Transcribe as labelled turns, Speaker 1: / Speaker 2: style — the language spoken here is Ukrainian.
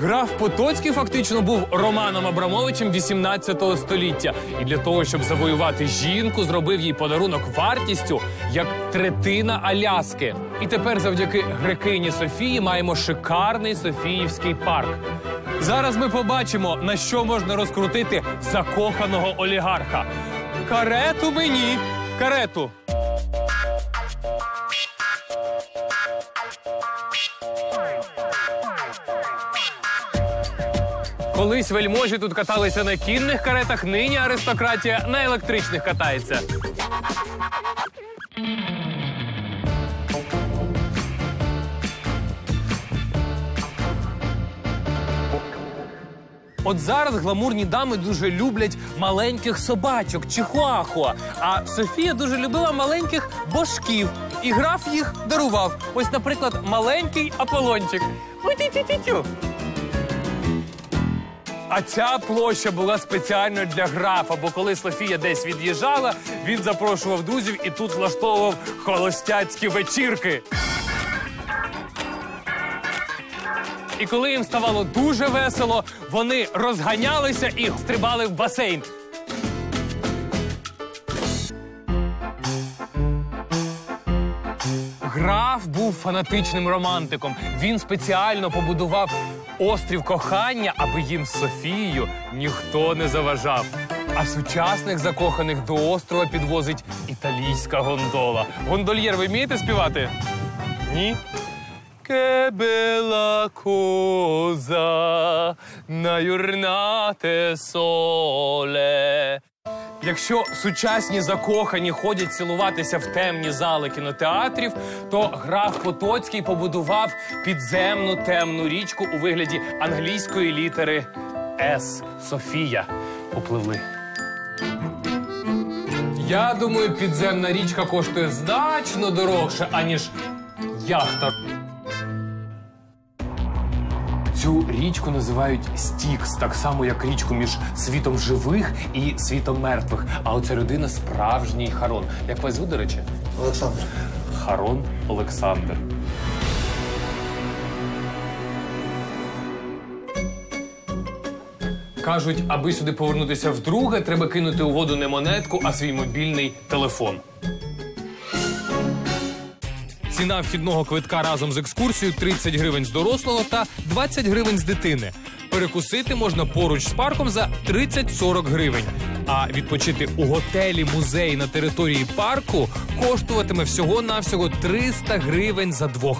Speaker 1: Граф Потоцький фактично був Романом Абрамовичем 18 століття. І для того, щоб завоювати жінку, зробив їй подарунок вартістю як третина Аляски. І тепер, завдяки грекині Софії, маємо шикарний Софіївський парк. Зараз ми побачимо, на що можна розкрутити закоханого олігарха. Карету мені! Карету! Колись вельможі тут каталися на кінних каретах, нині аристократія на електричних катається. От зараз гламурні дами дуже люблять маленьких собачок, чихуахуа. А Софія дуже любила маленьких бошків. І граф їх дарував. Ось, наприклад, маленький Аполлончик. Ой-тю-тю-тю-тю. А ця площа була спеціально для графа, бо коли Софія десь від'їжджала, він запрошував друзів і тут влаштовував холостяцькі вечірки. І коли їм ставало дуже весело, вони розганялися і стрибали в басейн. Граф був фанатичним романтиком. Він спеціально побудував острів кохання, аби їм з Софією ніхто не заважав. А сучасних закоханих до острова підвозить італійська гондола. Гондольєр, ви вмієте співати? Ні? Che bella cosa юрнате соле. Якщо сучасні закохані ходять цілуватися в темні зали кінотеатрів, то граф Потоцький побудував підземну темну річку у вигляді англійської літери С. Софія. Попливли. Я думаю, підземна річка коштує значно дорожче, аніж яхта. Цю річку називають Стікс, так само як річку між світом живих і світом мертвих. А оця людина справжній Харон. Як вас звуть, до речі?
Speaker 2: Олександр.
Speaker 1: Харон Олександр. Кажуть, аби сюди повернутися вдруге, треба кинути у воду не монетку, а свій мобільний телефон. Ціна вхідного квитка разом з екскурсією 30 гривень з дорослого та 20 гривень з дитини. Перекусити можна поруч з парком за 30-40 гривень. А відпочити у готелі музеї на території парку коштуватиме всього навсього 300 гривень за двох.